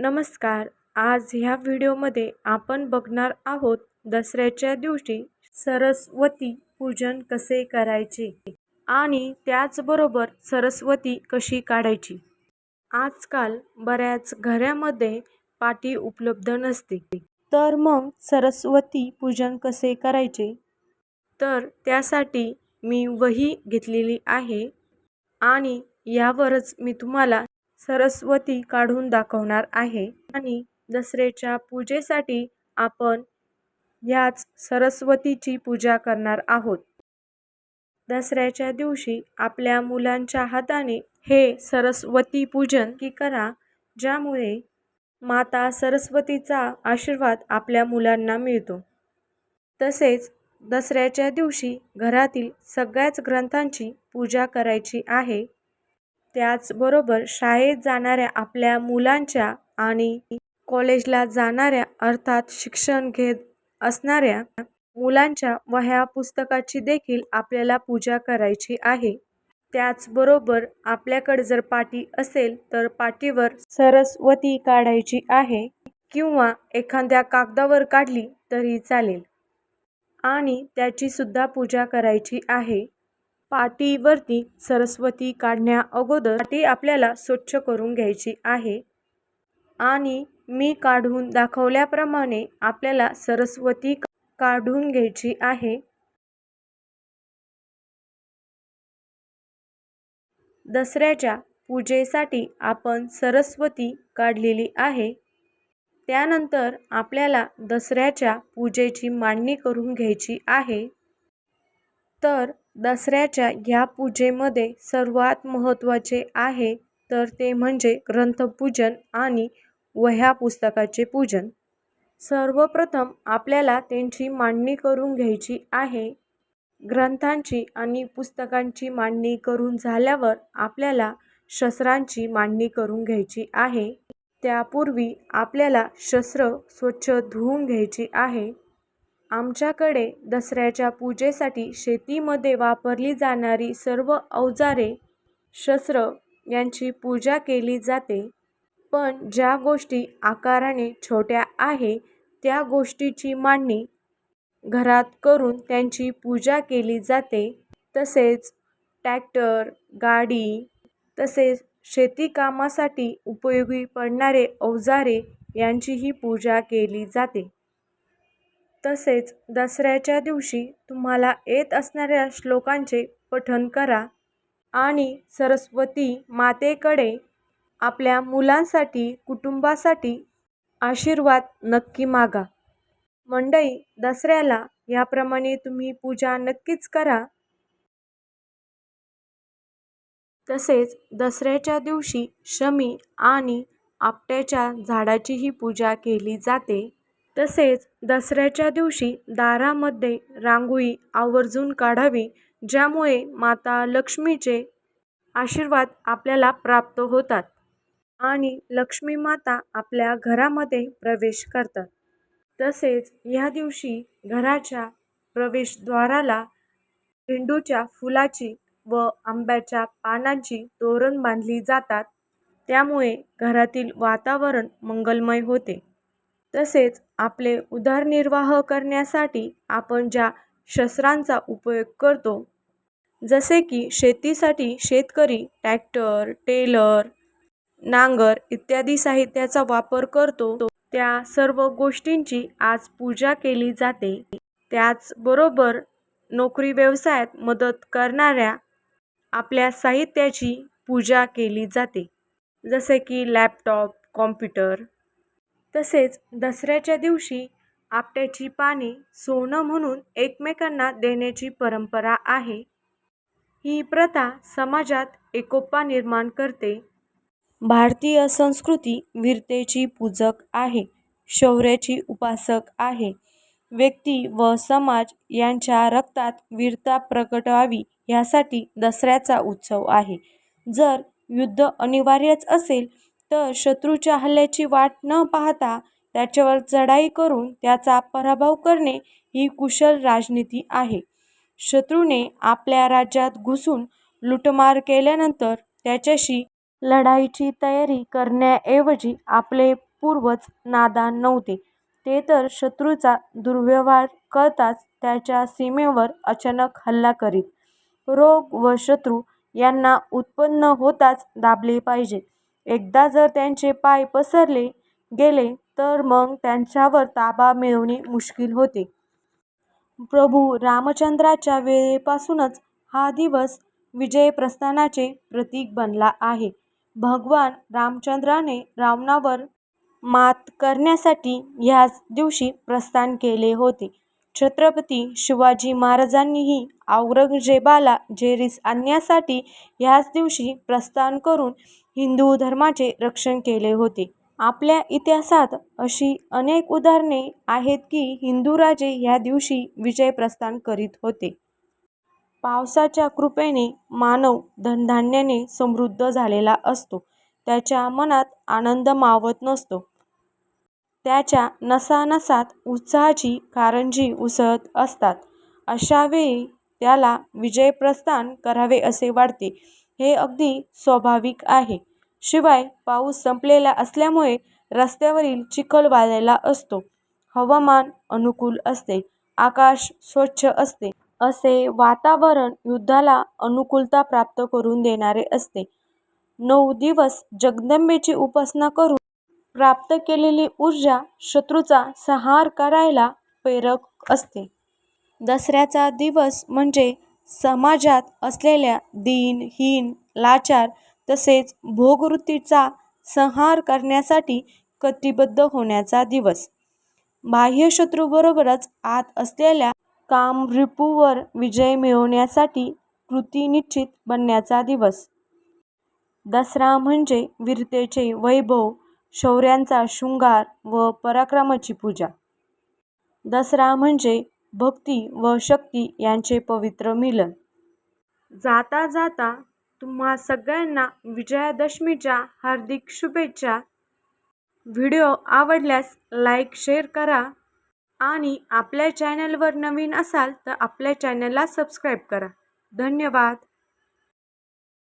नमस्कार. आज ह्या व्हिडिओमध्ये आपण बघणार आहोत दसऱ्याच्या दिवशी सरस्वती पूजन कसे करायचे आणि त्याचबरोबर सरस्वती कशी काढायची. आजकाल बऱ्याच घरामध्ये पाटी उपलब्ध नसते. तर मग सरस्वती पूजन कसे करायचे? तर त्यासाठी मी वही घेतलेली आहे आणि यावरच मी तुम्हाला सरस्वती काढून दाखवणार आहे. आणि दसऱ्याच्या पूजेसाठी आपण ह्याच सरस्वतीची पूजा करणार आहोत. दसऱ्याच्या दिवशी आपल्या मुलांच्या हाताने हे सरस्वती पूजन की करा ज्यामुळे माता सरस्वतीचा आशीर्वाद आपल्या मुलांना मिळतो. तसेच दसऱ्याच्या दिवशी घरातील सगळ्याच ग्रंथांची पूजा करायची आहे. त्याचबरोबर शाळेत जाणाऱ्या आपल्या मुलांच्या आणि कॉलेजला जाणाऱ्या अर्थात शिक्षण घेत असणाऱ्या मुलांच्या वह्या पुस्तकाची देखील आपल्याला पूजा करायची आहे. त्याचबरोबर आपल्याकडे जर पाटी असेल तर पाटीवर सरस्वती काढायची आहे किंवा एखाद्या कागदावर काढली तरी चालेल. आणि त्याची सुद्धा पूजा करायची आहे. पाटीवरती सरस्वती काढण्या अगोदर पाटी आपल्याला स्वच्छ करून घ्यायची आहे. आणि मी काढून दाखवल्याप्रमाणे आपल्याला सरस्वती काढून घ्यायची आहे. दसऱ्याच्या पूजेसाठी आपण सरस्वती काढलेली आहे. त्यानंतर आपल्याला दसऱ्याच्या पूजेची मांडणी करून घ्यायची आहे. तर दसऱ्याच्या ह्या पूजेमध्ये सर्वात महत्त्वाचे आहे तर ते म्हणजे ग्रंथपूजन आणि वह्या पुस्तकाचे पूजन. सर्वप्रथम आपल्याला त्यांची मांडणी करून घ्यायची आहे. ग्रंथांची आणि पुस्तकांची मांडणी करून झाल्यावर आपल्याला शस्त्रांची मांडणी करून घ्यायची आहे. त्यापूर्वी आपल्याला शस्त्र स्वच्छ धुवून घ्यायची आहे. आमच्याकडे दसऱ्याच्या पूजेसाठी शेतीमध्ये वापरली जाणारी सर्व अवजारे शस्त्र यांची पूजा केली जाते. पण ज्या गोष्टी आकाराने छोट्या आहे त्या गोष्टीची मांडणी घरात करून त्यांची पूजा केली जाते. तसेच टॅक्टर गाडी तसेच शेतीकामासाठी उपयोगी पडणारे अवजारे यांचीही पूजा केली जाते. तसेच दसऱ्याच्या दिवशी तुम्हाला येत असणाऱ्या श्लोकांचे पठण करा आणि सरस्वती मातेकडे आपल्या मुलांसाठी कुटुंबासाठी आशीर्वाद नक्की मागा. मंडई दसऱ्याला याप्रमाणे तुम्ही पूजा नक्कीच करा. तसेच दसऱ्याच्या दिवशी शमी आणि आपट्याच्या झाडाचीही पूजा केली जाते. तसेच दसऱ्याच्या दिवशी दारामध्ये रांगोळी आवर्जून काढावी ज्यामुळे माता लक्ष्मीचे आशीर्वाद आपल्याला प्राप्त होतात आणि लक्ष्मी माता आपल्या घरामध्ये प्रवेश करतात. तसेच ह्या दिवशी घराच्या प्रवेशद्वाराला झेंडूच्या फुलाची व आंब्याच्या पानांची तोरण बांधली जातात. त्यामुळे घरातील वातावरण मंगलमय होते. तसेच आपले उदरनिर्वाह करण्यासाठी आपण ज्या शस्त्रांचा उपयोग करतो जसे की शेतीसाठी शेतकरी ट्रॅक्टर टेलर नांगर इत्यादी साहित्याचा वापर करतो त्या सर्व गोष्टींची आज पूजा केली जाते. त्याचबरोबर नोकरी व्यवसायात मदत करणाऱ्या आपल्या साहित्याची पूजा केली जाते जसे की लॅपटॉप कॉम्प्युटर तसेच दसऱ्याच्या दिवशी आपट्याची पाने सोनं म्हणून एकमेकांना देण्याची परंपरा आहे. ही प्रथा समाजात एकोपा निर्माण करते. भारतीय संस्कृती वीरतेची पूजक आहे शौर्याची उपासक आहे. व्यक्ती व समाज यांच्या रक्तात वीरता प्रगटावी यासाठी दसऱ्याचा उत्सव आहे. जर युद्ध अनिवार्यच असेल तर शत्रूच्या हल्ल्याची वाट न पाहता त्याच्यावर चढाई करून त्याचा पराभव करणे ही कुशल राजनीती आहे शत्रूने आपल्या राज्यात घुसून लुटमार केल्यानंतर त्याच्याशी लढाईची तयारी करण्याऐवजी आपले पूर्वज नादान नव्हते. ते तर शत्रूचा दुर्व्यवहार कळताच त्याच्या सीमेवर अचानक हल्ला करीत. रोग व शत्रू यांना उत्पन्न होताच दाबले पाहिजे. एकदा जर त्यांचे पाय पसरले गेले तर मग त्यांच्यावर ताबा मिळवणे मुश्किल होते. प्रभू रामचंद्राच्या वेळेपासूनच हा दिवस विजयप्रस्थानाचे प्रतीक बनला आहे. भगवान रामचंद्राने रावणावर मात करण्यासाठी ह्याच दिवशी प्रस्थान केले होते. छत्रपती शिवाजी महाराजांनीही औरंगजेबाला जेरीस आणण्यासाठी ह्याच दिवशी प्रस्थान करून हिंदू धर्माचे रक्षण केले होते. आपल्या इतिहासात अशी अनेक उदाहरणे आहेत की हिंदू राजे ह्या दिवशी विजय प्रस्थान करीत होते. पावसाच्या कृपेने मानव धनधान्याने समृद्ध झालेला असतो. त्याच्या मनात आनंद मावत नसतो. त्याच्या नसानसात उत्साहाची कारंजी उसळत असतात. अशावेळी त्याला विजयप्रस्थान करावे असे वाटते. हे अगदी स्वाभाविक आहे. शिवाय पाऊस संपलेला असल्यामुळे रस्त्यावरील चिखल वाळलेला असतो. हवामान अनुकूल असते. आकाश स्वच्छ असते. असे वातावरण युद्धाला अनुकूलता प्राप्त करून देणारे असते. नऊ दिवस जगदंबेची उपासना करून प्राप्त केलेली ऊर्जा शत्रूचा संहार करायला प्रेरक असते. दसऱ्याचा दिवस म्हणजे समाजात असलेल्या दीन, हीन, लाचार तसेच भोगवृत्तीचा संहार करण्यासाठी कटिबद्ध होण्याचा दिवस. बाह्यशत्रूबरोबरच आत असलेल्या कामरिपूवर विजय मिळवण्यासाठी कृती निश्चित बनण्याचा दिवस. दसरा म्हणजे वीरतेचे वैभव, शौर्याचा शृंगार व पराक्रमाची पूजा. दसरा म्हणजे भक्ती व शक्ती यांचे पवित्र मिलन. जाता जाता तुम्हा सगळ्यांना विजयादशमीच्या हार्दिक शुभेच्छा. व्हिडिओ आवडल्यास लाईक शेअर करा आणि आपल्या चॅनलवर नवीन असाल तर आपल्या चॅनलला सबस्क्राईब करा. धन्यवाद.